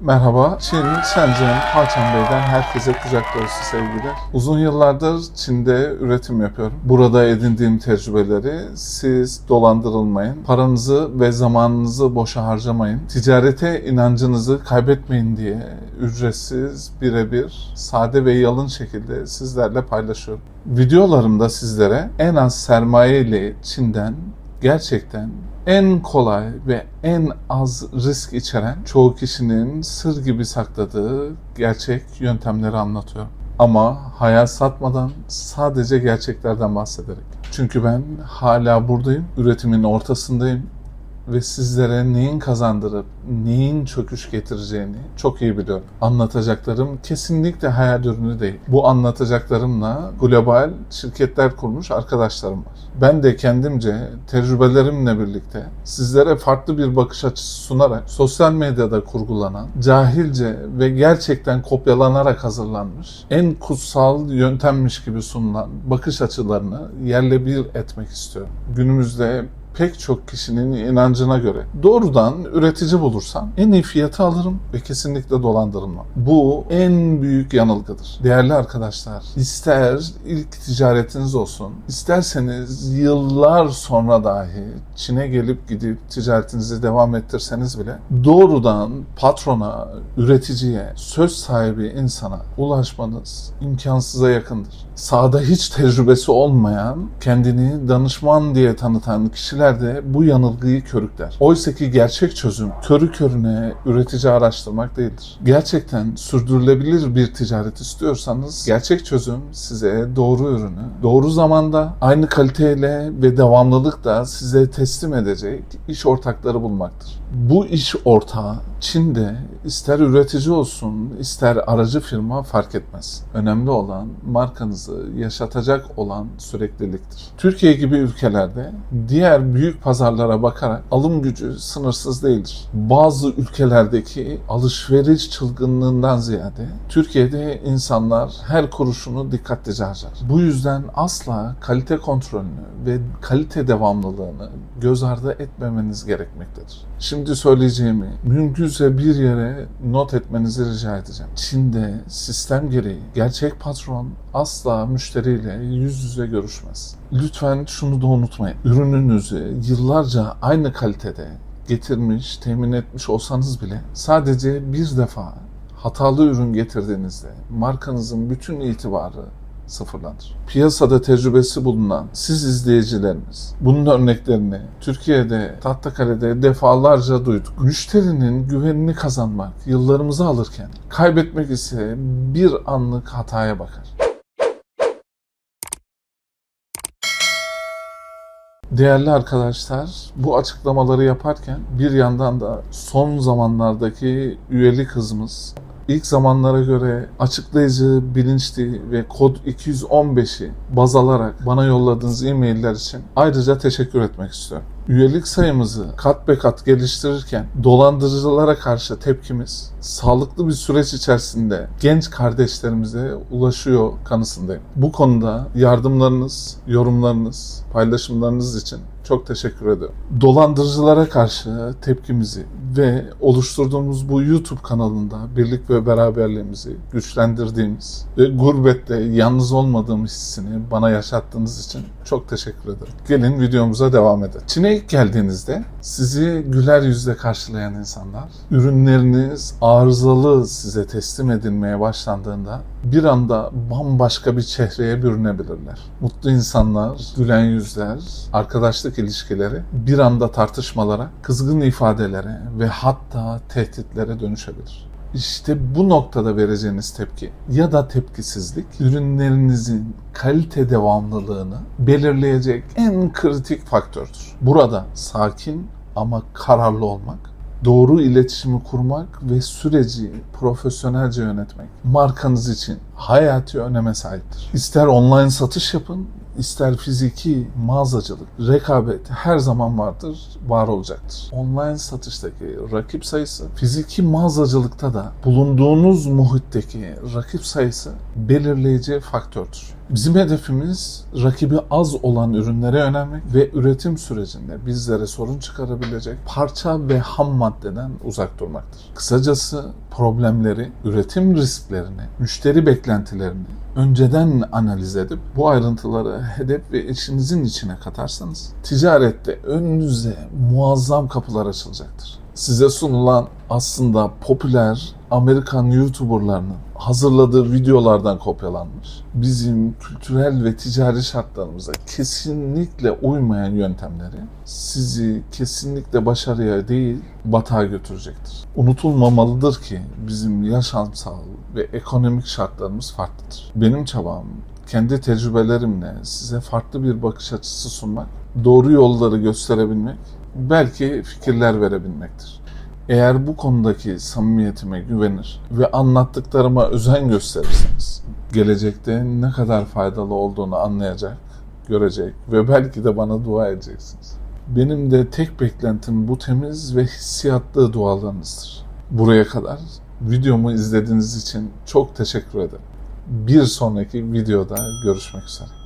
Merhaba, Çin, Shenzhen, Haçan Bey'den herkese kucak dolusu sevgiler. Uzun yıllardır Çin'de üretim yapıyorum. Burada edindiğim tecrübeleri siz dolandırılmayın, paranızı ve zamanınızı boşa harcamayın, ticarete inancınızı kaybetmeyin diye ücretsiz, birebir, sade ve yalın şekilde sizlerle paylaşıyorum. Videolarımda sizlere en az sermaye ile Çin'den gerçekten en kolay ve en az risk içeren çoğu kişinin sır gibi sakladığı gerçek yöntemleri anlatıyorum. Ama hayal satmadan sadece gerçeklerden bahsederek. Çünkü ben hala buradayım, üretimin ortasındayım ve sizlere neyin kazandırıp neyin çöküş getireceğini çok iyi biliyorum. Anlatacaklarım kesinlikle hayal ürünü değil. Bu anlatacaklarımla global şirketler kurmuş arkadaşlarım var. Ben de kendimce tecrübelerimle birlikte sizlere farklı bir bakış açısı sunarak sosyal medyada kurgulanan, cahilce ve gerçekten kopyalanarak hazırlanmış, en kutsal yöntemmiş gibi sunulan bakış açılarını yerle bir etmek istiyorum. Günümüzde pek çok kişinin inancına göre doğrudan üretici bulursam en iyi fiyatı alırım ve kesinlikle dolandırılmam. Bu en büyük yanılgıdır. Değerli arkadaşlar, ister ilk ticaretiniz olsun, isterseniz yıllar sonra dahi Çin'e gelip gidip ticaretinizi devam ettirseniz bile doğrudan patrona, üreticiye, söz sahibi insana ulaşmanız imkansıza yakındır. Sahada hiç tecrübesi olmayan, kendini danışman diye tanıtan kişiler de bu yanılgıyı körükler. Oysa ki gerçek çözüm körü körüne üretici araştırmak değildir. Gerçekten sürdürülebilir bir ticaret istiyorsanız gerçek çözüm size doğru ürünü, doğru zamanda, aynı kaliteyle ve devamlılıkla size teslim edecek iş ortakları bulmaktır. Bu iş ortağı Çin'de ister üretici olsun, ister aracı firma fark etmez. Önemli olan markanızı yaşatacak olan sürekliliktir. Türkiye gibi ülkelerde diğer büyük pazarlara bakarak alım gücü sınırsız değildir. Bazı ülkelerdeki alışveriş çılgınlığından ziyade Türkiye'de insanlar her kuruşunu dikkatlice harcar. Bu yüzden asla kalite kontrolünü ve kalite devamlılığını göz ardı etmemeniz gerekmektedir. Şimdi söyleyeceğimi mümkünse bir yere not etmenizi rica edeceğim. Çin'de sistem gereği gerçek patron asla müşteriyle yüz yüze görüşmez. Lütfen şunu da unutmayın. Ürününüzü yıllarca aynı kalitede getirmiş, temin etmiş olsanız bile sadece bir defa hatalı ürün getirdiğinizde markanızın bütün itibarı sıfırlanır. Piyasada tecrübesi bulunan siz izleyicilerimiz bunun örneklerini Türkiye'de Tahtakale'de defalarca duyduk. Müşterinin güvenini kazanmak yıllarımızı alırken kaybetmek ise bir anlık hataya bakar. Değerli arkadaşlar, bu açıklamaları yaparken bir yandan da son zamanlardaki üyelik hızımız ilk zamanlara göre açıklayıcı, bilinçli ve kod 215'i baz alarak bana yolladığınız e-mailler için ayrıca teşekkür etmek istiyorum. Üyelik sayımızı kat be kat geliştirirken dolandırıcılara karşı tepkimiz sağlıklı bir süreç içerisinde genç kardeşlerimize ulaşıyor kanısındayım. Bu konuda yardımlarınız, yorumlarınız, paylaşımlarınız için çok teşekkür ederim. Dolandırıcılara karşı tepkimizi ve oluşturduğumuz bu YouTube kanalında birlik ve beraberliğimizi güçlendirdiğimiz ve gurbette yalnız olmadığım hissini bana yaşattığınız için çok teşekkür ederim. Gelin videomuza devam edelim. Çin'e ilk geldiğinizde sizi güler yüzle karşılayan insanlar, ürünleriniz arızalı size teslim edilmeye başlandığında bir anda bambaşka bir çehreye bürünebilirler. Mutlu insanlar, gülen yüzler, arkadaşlık ilişkileri bir anda tartışmalara, kızgın ifadelere ve hatta tehditlere dönüşebilir. İşte bu noktada vereceğiniz tepki ya da tepkisizlik ürünlerinizin kalite devamlılığını belirleyecek en kritik faktördür. Burada sakin ama kararlı olmak, doğru iletişimi kurmak ve süreci profesyonelce yönetmek markanız için hayati öneme sahiptir. İster online satış yapın, ister fiziki mağazacılık, rekabet her zaman vardır, var olacaktır. Online satıştaki rakip sayısı, fiziki mağazacılıkta da bulunduğunuz muhitteki rakip sayısı belirleyici faktördür. Bizim hedefimiz rakibi az olan ürünlere yönelmek ve üretim sürecinde bizlere sorun çıkarabilecek parça ve ham maddeden uzak durmaktır. Kısacası problemleri, üretim risklerini, müşteri beklentilerini önceden analiz edip bu ayrıntıları hedef ve işinizin içine katarsanız ticarette önünüze muazzam kapılar açılacaktır. Size sunulan aslında popüler Amerikan YouTuber'larının hazırladığı videolardan kopyalanmış. Bizim kültürel ve ticari şartlarımıza kesinlikle uymayan yöntemleri sizi kesinlikle başarıya değil batağa götürecektir. Unutulmamalıdır ki bizim yaşamsal ve ekonomik şartlarımız farklıdır. Benim çabam kendi tecrübelerimle size farklı bir bakış açısı sunmak, doğru yolları gösterebilmek, belki fikirler verebilmektir. Eğer bu konudaki samimiyetime güvenir ve anlattıklarıma özen gösterirseniz, gelecekte ne kadar faydalı olduğunu anlayacak, görecek ve belki de bana dua edeceksiniz. Benim de tek beklentim bu temiz ve hissiyatlı dualarınızdır. Buraya kadar videomu izlediğiniz için çok teşekkür ederim. Bir sonraki videoda görüşmek üzere.